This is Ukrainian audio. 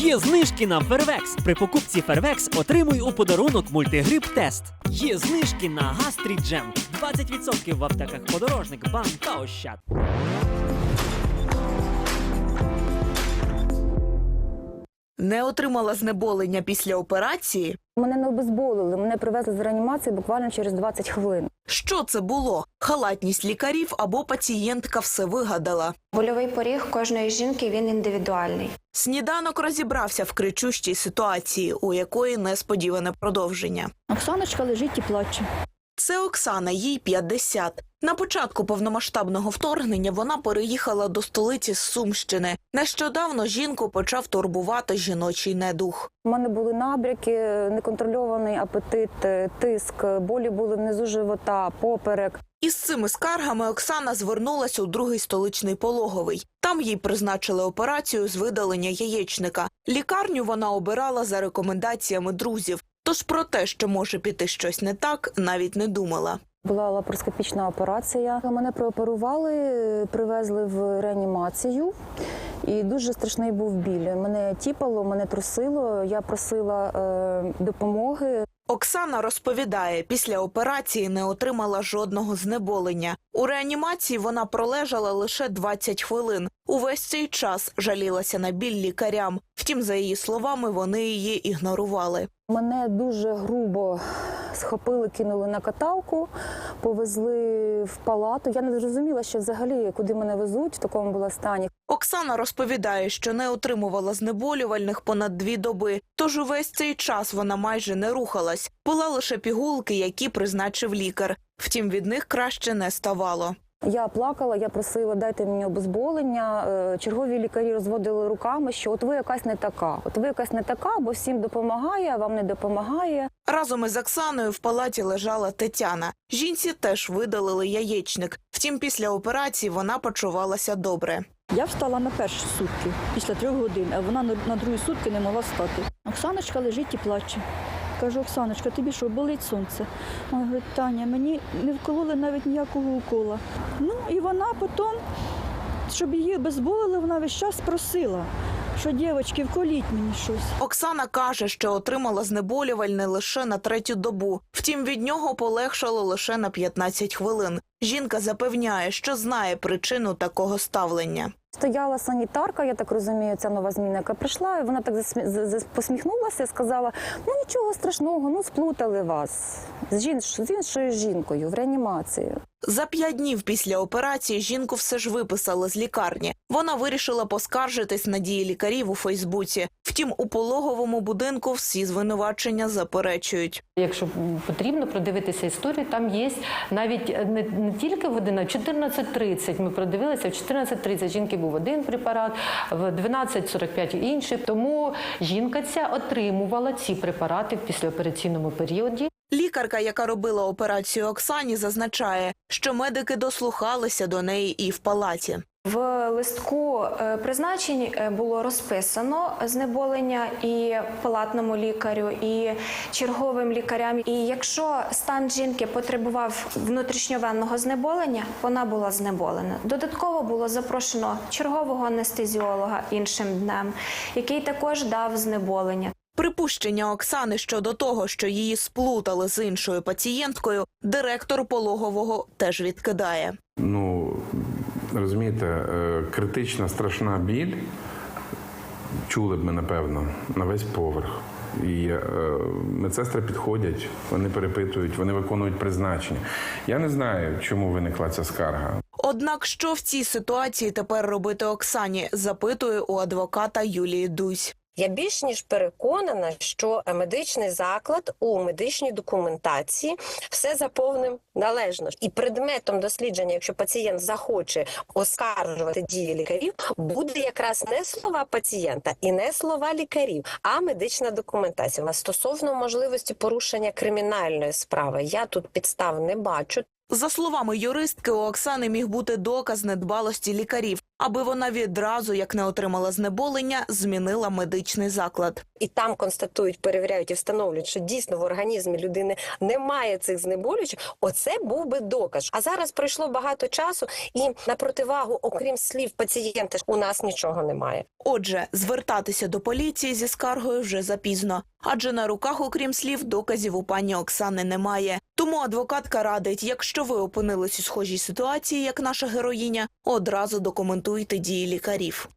Є знижки на Фервекс. При покупці Фервекс отримуй у подарунок мультигрип тест. Є знижки на Гастріджем. 20% в аптеках подорожник, бам та ощад. Не отримала знеболення після операції. Мене не обезболили, мене привезли з реанімації буквально через 20 хвилин. Що це було? Халатність лікарів або пацієнтка все вигадала. Больовий поріг кожної жінки він індивідуальний. Сніданок розібрався в кричущій ситуації, у якої несподіване продовження. Оксаночка лежить і плаче. Це Оксана, їй 50. На початку повномасштабного вторгнення вона переїхала до столиці з Сумщини. Нещодавно жінку почав турбувати жіночий недух. У мене були набряки, неконтрольований апетит, е, тиск, болі були внизу живота, поперек. Із цими скаргами Оксана звернулася у другий столичний пологовий. Там їй призначили операцію з видалення яєчника. Лікарню вона обирала за рекомендаціями друзів. Тож про те, що може піти щось не так, навіть не думала. Була лапароскопічна операція. Мене прооперували, привезли в реанімацію. І дуже страшний був біль. Мене тіпало, мене трусило. Я просила е, допомоги. Оксана розповідає, після операції не отримала жодного знеболення. У реанімації вона пролежала лише 20 хвилин. Увесь цей час жалілася на біль лікарям. Втім, за її словами, вони її ігнорували. Мене дуже грубо схопили, кинули на каталку, повезли в палату. Я не зрозуміла, що взагалі куди мене везуть в такому була стані. Оксана розповідає, що не отримувала знеболювальних понад дві доби. Тож увесь цей час вона майже не рухалась. Була лише пігулки, які призначив лікар. Втім, від них краще не ставало. Я плакала, я просила, дайте мені обезболення. Е, Чергові лікарі розводили руками, що от ви якась не така. От ви якась не така, бо всім допомагає, а вам не допомагає. Разом із Оксаною в палаті лежала Тетяна. Жінці теж видалили яєчник. Втім, після операції вона почувалася добре. Я встала на перші сутки після трьох годин, а вона на, другі сутки не могла встати. Оксаночка лежить і плаче. Кажу, Оксаночка, тобі що, болить сонце? Вона говорить, Таня, мені не вкололи навіть ніякого укола. Ну і вона потім, щоб її обезболили, вона весь час просила, що дівчатки, вколіть мені щось. Оксана каже, що отримала знеболювальне лише на третю добу. Втім, від нього полегшало лише на 15 хвилин. Жінка запевняє, що знає причину такого ставлення. Стояла санітарка, я так розумію, ця нова зміна, яка прийшла, і вона так посміхнулася і сказала: ну нічого страшного, ну сплутали вас з, жін... з іншою жінкою в реанімації. За п'ять днів після операції жінку все ж виписали з лікарні. Вона вирішила поскаржитись на дії лікарів у Фейсбуці. Втім, у пологовому будинку всі звинувачення заперечують. Якщо потрібно продивитися історію, там є навіть не, не тільки 11, 14.30 ми продивилися, в 14.30 жінки був один препарат, в 12.45 інший. Тому жінка ця отримувала ці препарати в післяопераційному періоді. Лікарка, яка робила операцію Оксані, зазначає, що медики дослухалися до неї і в палаті. В листку е, призначень е, було розписано знеболення і палатному лікарю, і черговим лікарям. І якщо стан жінки потребував внутрішньовенного знеболення, вона була знеболена. Додатково було запрошено чергового анестезіолога іншим днем, який також дав знеболення. Припущення Оксани щодо того, що її сплутали з іншою пацієнткою, директор пологового теж відкидає. Ну, розумієте, е, критична страшна біль чули б ми, напевно, на весь поверх. І е, медсестри підходять, вони перепитують, вони виконують призначення. Я не знаю, чому виникла ця скарга. Однак, що в цій ситуації тепер робити Оксані, запитує у адвоката Юлії Дусь. Я більш ніж переконана, що медичний заклад у медичній документації все заповнив належно. І предметом дослідження, якщо пацієнт захоче оскаржувати дії лікарів, буде якраз не слова пацієнта і не слова лікарів, а медична документація. А Стосовно можливості порушення кримінальної справи, я тут підстав не бачу. За словами юристки, у Оксани міг бути доказ недбалості лікарів. Аби вона відразу, як не отримала знеболення, змінила медичний заклад. і там констатують, перевіряють і встановлюють, що дійсно в організмі людини немає цих знеболюючих, оце був би доказ. А зараз пройшло багато часу, і на противагу, окрім слів пацієнта, у нас нічого немає. Отже, звертатися до поліції зі скаргою вже запізно, адже на руках, окрім слів, доказів у пані Оксани немає. Тому адвокатка радить, якщо ви опинились у схожій ситуації, як наша героїня, одразу документуйте дії лікарів.